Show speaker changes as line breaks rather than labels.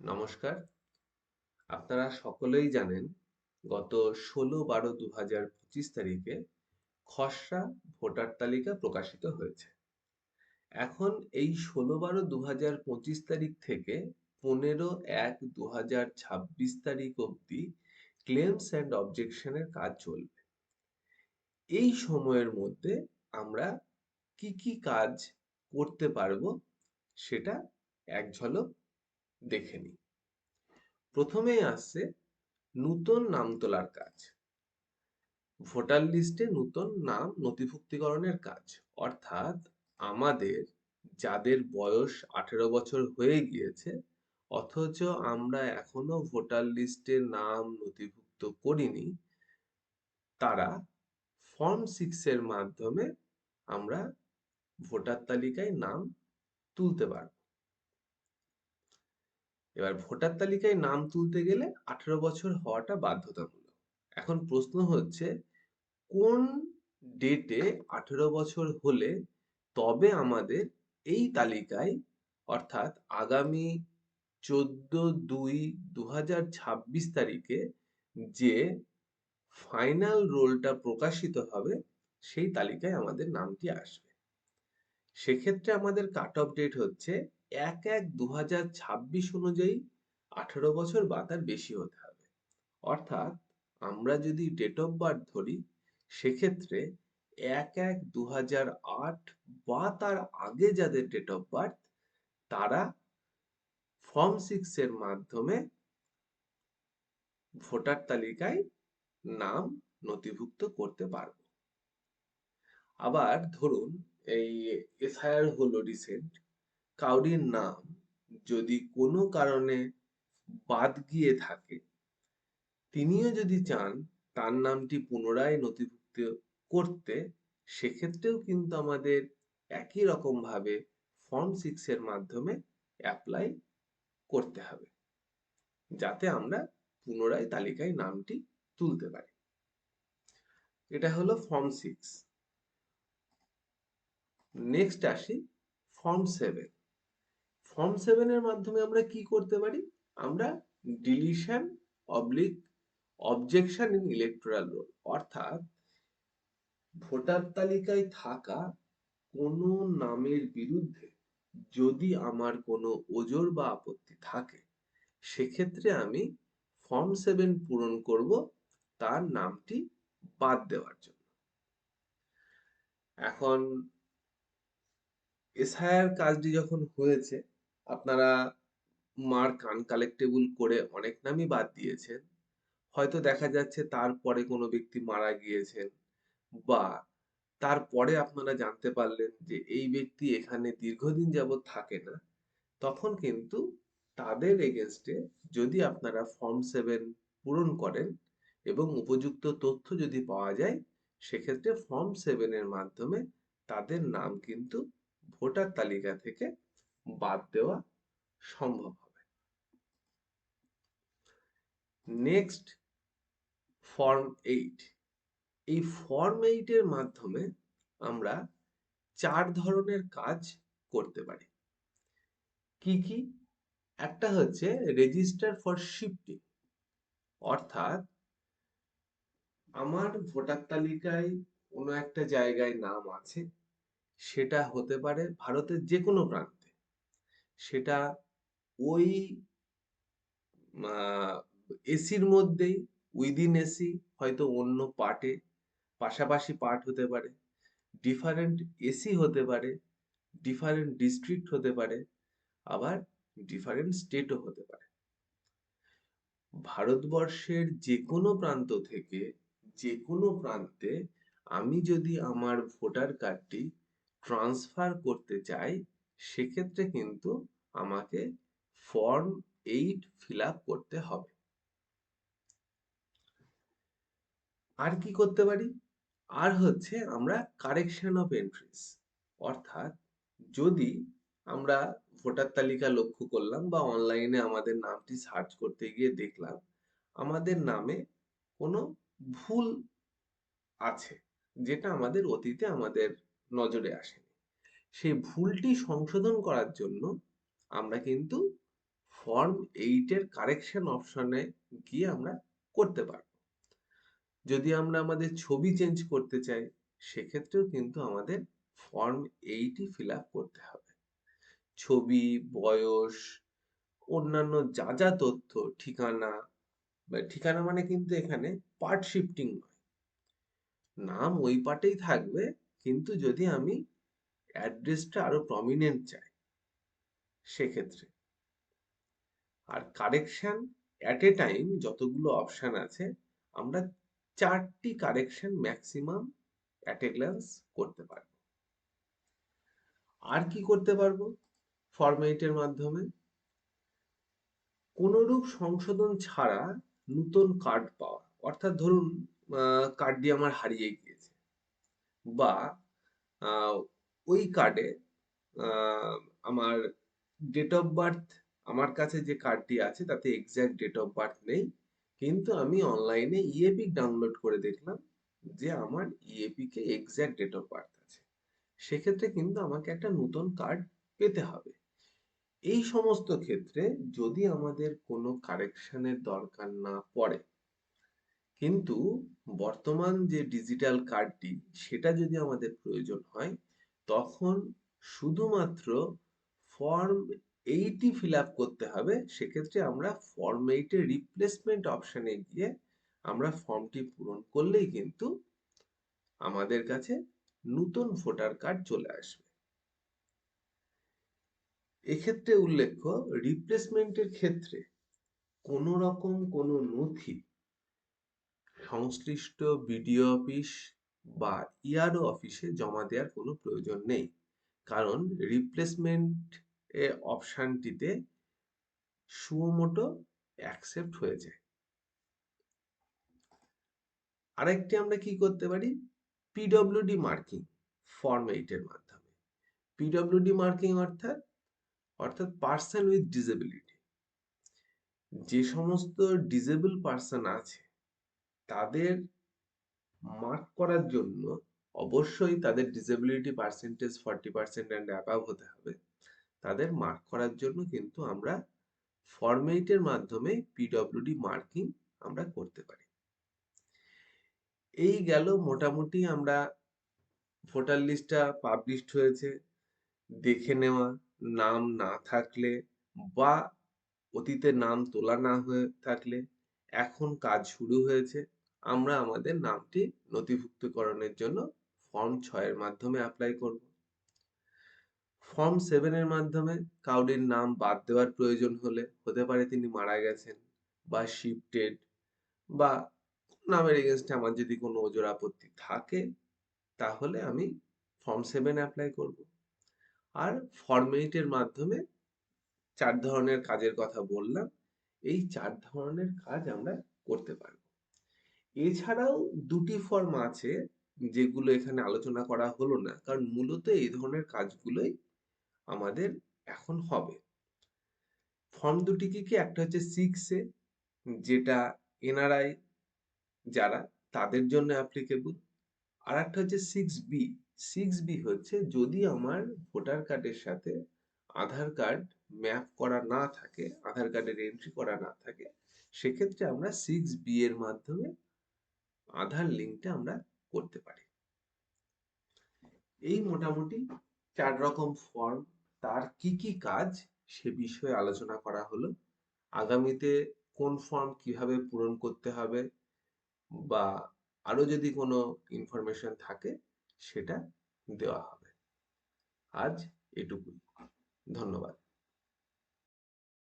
নমস্কার। আপনারা সকলেই জানেন, গত ষোলো বারো দু হাজার পঁচিশ তারিখে খসড়া ভোটার তালিকা প্রকাশিত হয়েছে। এখন এই ষোলো বারো দু হাজার পঁচিশ তারিখ থেকে পনেরো এক দু হাজার ছাব্বিশ তারিখ অবধি ক্লেমস অ্যান্ড অবজেকশনের কাজ চলবে। এই সময়ের মধ্যে আমরা কি কি কাজ করতে পারব সেটা এক ঝলক দেখে নিই। প্রথমেই আসছে নূতন নাম তোলার কাজ। ভোটার লিস্টে নূতন নাম নথিভুক্তিকরণের কাজ। অর্থাৎ আমাদের যাদের বয়স আঠেরো বছর হয়ে গিয়েছে, অথচ আমরা এখনও ভোটার লিস্টে নাম নথিভুক্ত করিনি, তারা ফর্ম সিক্সের মাধ্যমে আমরা ভোটার তালিকায় নাম তুলতে পারব। এবার ভোটার তালিকায় নাম তুলতে গেলে আঠেরো বছর হওয়াটা বাধ্যতামূলক। এখন প্রশ্ন হচ্ছে, কোন ডেটে আঠেরো বছর হলে তবে আমাদের এই তালিকায়, অর্থাৎ আগামী চোদ্দ দুই দু হাজার ছাব্বিশ তারিখে যে ফাইনাল রোলটা প্রকাশিত হবে, সেই তালিকায় আমাদের নামটি আসবে। সেক্ষেত্রে আমাদের কাট অফ ডেট হচ্ছে এক এক দু হাজার ছাব্বিশ অনুযায়ী আঠারো বছর বা তার বেশি হতে হবে। অর্থাৎ আমরা যদি ডেট অফ বার্থ ধরি, সেক্ষেত্রে এক এক দু বা তার আগে যাদের ডেট অফ বার্থ তারা ফর্ম সিক্স এর মাধ্যমে ভোটার তালিকায় নাম নথিভুক্ত করতে পারব। আবার ধরুন এই এসআইআর হলো রিসেন্ট কাউরির নাম যদি কোনো কারণে বাদ গিয়ে থাকে, তিনিও যদি চান তার নামটি পুনরায় নথিভুক্ত করতে, সেক্ষেত্রেও কিন্তু আমাদের একই রকম ভাবে ফর্ম সিক্স এর মাধ্যমে অ্যাপ্লাই করতে হবে, যাতে আমরা পুনরায় তালিকায় নামটি তুলতে পারি। এটা হলো ফর্ম সিক্স নেক্সট আসি ফর্ম সেভেন ফর্ম সেভেনের মাধ্যমে আমরা কি করতে পারি? আমরা deletion oblique objection in electoral roll অর্থাৎ ভোটার তালিকায় থাকা কোনো নামের বিরুদ্ধে যদি আমার কোনো ওজোর বা আপত্তি থাকে, সেক্ষেত্রে আমি ফর্ম সেভেন পূরণ করব তার নামটি বাদ দেওয়ার জন্য। এখন এসআইআর কাজটি যখন হয়েছে, আপনারা মার্ক আনকালেক্টেবল করে অনেক নামই বাদ দিয়েছেন। হয়তো দেখা যাচ্ছে তারপরে কোনো ব্যক্তি মারা গিয়েছেন বা তারপরে আপনারা জানতে পারলেন যে এই ব্যক্তি এখানে দীর্ঘদিন যাবৎ থাকে না, তখন কিন্তু তাদের এগেনস্টে যদি আপনারা ফর্ম সেভেন পূরণ করেন এবং উপযুক্ত তথ্য যদি পাওয়া যায়, সেক্ষেত্রে ফর্ম সেভেনের মাধ্যমে তাদের নাম কিন্তু ভোটার তালিকা থেকে বাদ দেওয়া সম্ভব হবে। নেক্সট ফর্ম এইট এই ফর্ম এইটের মাধ্যমে আমরা চার ধরনের কাজ করতে পারি। কি কি? একটা হচ্ছে রেজিস্টার ফর শিফটিং অর্থাৎ আমার ভোটার তালিকায় কোনো একটা জায়গায় নাম আছে সেটা হতে পারে ভারতের যে কোনো প্রান্তে। সেটা ওই এসির মধ্যেই উইদিন এসি হয়তো অন্য পার্টে পাশাপাশি পার্ট হতে পারে ডিফারেন্ট এসি হতে পারে ডিফারেন্ট ডিস্ট্রিক্ট হতে পারে, আবার ডিফারেন্ট স্টেটও হতে পারে। ভারতবর্ষের যে কোনো প্রান্ত থেকে যে কোনো প্রান্তে আমি যদি আমার ভোটার কার্ডটি ট্রান্সফার করতে চাই, সেক্ষেত্রে কিন্তু আমাকে ফর্ম এইট ফিল করতে হবে। আর কি করতে পারি? আর হচ্ছে আমরা কারেকশন অফ এন্ট্রিস অর্থাৎ যদি আমরা ভোটার তালিকা লক্ষ্য করলাম বা অনলাইনে আমাদের নামটি সার্চ করতে গিয়ে দেখলাম, আমাদের নামে কোনো ভুল আছে, যেটা আমাদের অতীতে আমাদের নজরে আসেনি। সেই ভুলটি সংশোধন করার জন্য আমরা কিন্তু ফর্ম এইটের কারেকশন অপশনে গিয়ে আমরা করতে পারব। যদি আমরা আমাদের ছবি চেঞ্জ করতে চাই, সেক্ষেত্রেও কিন্তু আমাদের ফর্ম এইটই ফিল আপ করতে হবে। ছবি, বয়স, অন্যান্য যা যা তথ্য, ঠিকানা ঠিকানা মানে কিন্তু এখানে পার্ট শিফটিং নয়। নাম ওই পার্টেই থাকবে কিন্তু যদি আমি অ্যাড্রেসটা আরও প্রমিনেন্ট চাই, সেক্ষেত্রে। আর কারেকশন অ্যাট এ টাইম যতগুলো অপশান আছে, আমরা চারটি correction maximum at a glance করতে পারব। আর কি করতে পারব? ফরম্যাটের মাধ্যমে। কোনরূপ সংশোধন ছাড়া নতুন কার্ড পাওয়া। অর্থাৎ ধরুন কার্ডটি আমার হারিয়ে গিয়েছে। বা ওই কার্ডে আমার ডেট অফ বার্থ আমার কাছে যে কার্ডটি আছে তাতে এক্স্যাক্ট ডেট অফ বার্থ নেই। কিন্তু আমি অনলাইনে ইএপি ডাউনলোড করে দেখলাম যে আমার ইএপি কে এক্স্যাক্ট ডেট অফ বার্থ আছে। সেক্ষেত্রে কিন্তু আমাকে একটা নতুন কার্ড পেতে হবে। এই সমস্ত ক্ষেত্রে যদি আমাদের কোনো কারেকশনের দরকার না পড়ে কিন্তু বর্তমান যে ডিজিটাল কার্ডটি সেটা যদি আমাদের প্রয়োজন হয়, তখন শুধুমাত্র ফর্ম এইটি ফিল আপ করতে হবে। সেক্ষেত্রে আমরা ফর্ম এইটের রিপ্লেসমেন্ট অপশানে গিয়ে আমরা ফর্মটি পূরণ করলেই কিন্তু আমাদের কাছে নতুন ভোটার কার্ড চলে আসবে। এক্ষেত্রে উল্লেখ্য রিপ্লেসমেন্টের ক্ষেত্রে কোনো রকম কোনো নথি সংশ্লিষ্ট বিডিও অফিস বা ইআরও অফিসে জমা দেওয়ার কোনো প্রয়োজন নেই। কারণ রিপ্লেসমেন্ট অপশানটিতে সুমোটো অ্যাকসেপ্ট হয়ে যায়। আরেকটি আমরা কি করতে পারি? পিডব্লিউডি মার্কিং ফর্ম এইটের মাধ্যমে। পিডব্লিউডি মার্কিং অর্থাৎ অর্থাৎ পার্সন উইথ ডিসেবিলিটি। যে সমস্ত ডিসেবল পার্সন আছে তাদের মার্ক করার জন্য অবশ্যই তাদের disability percentage forty percent and above হতে হবে। তাদের মার্ক করার জন্য কিন্তু আমরা ফরম্যাটের মাধ্যমে পিডব্লিউডি মার্কিং আমরা করতে পারি। এই গেল মোটামুটি আমরা ভোটার লিস্টটা পাবলিশড হয়েছে। দেখে নেওয়া, নাম না থাকলে বা অতীতে নাম তোলা না হয়ে থাকলে এখন কাজ শুরু হয়েছে। আমরা আমাদের নামটি নথিভুক্তকরণের জন্য ফর্ম ছয়ের মাধ্যমে অ্যাপ্লাই করব। ফর্ম সেভেনের মাধ্যমে কাউরির নাম বাদ দেওয়ার প্রয়োজন হলে, হতে পারে তিনি মারা গেছেন বা শিফটেড বা নামের এগেনস্টে আমার যদি কোনো ওজোর আপত্তি থাকে, তাহলে আমি ফর্ম সেভেন অ্যাপ্লাই করব। আর ফর্মেটের মাধ্যমে চার ধরনের কাজের কথা বললাম, এই চার ধরনের কাজ আমরা করতে পারব। এছাড়াও দুটি ফর্ম আছে যেগুলো এখানে আলোচনা করা হলো না, কারণ মূলত এই ধরনের কাজগুলোই আমাদের এখন হবে। ফর্ম দুটি কি কি একটা হচ্ছে সিক্স এ, যেটা এনআরআই যারা, তাদের জন্য অ্যাপ্লিকেবল আর একটা হচ্ছে সিক্স বি সিক্স বি হচ্ছে যদি আমার ভোটার কার্ডের সাথে আধার কার্ড ম্যাপ করা না থাকে, আধার কার্ডের এন্ট্রি করা না থাকে, সেক্ষেত্রে আমরা সিক্স বি এর মাধ্যমে আধার লিঙ্কটা আমরা করতে পারি। এই মোটামুটি চার রকম ফর্ম তার কি কি কাজ সে বিষয়ে আলোচনা করা হলো। আগামীতে কোন ফর্ম কীভাবে পূরণ করতে হবে বা আরও যদি কোনো ইনফরমেশন থাকে, সেটা দেওয়া হবে। আজ এটুকুই। ধন্যবাদ।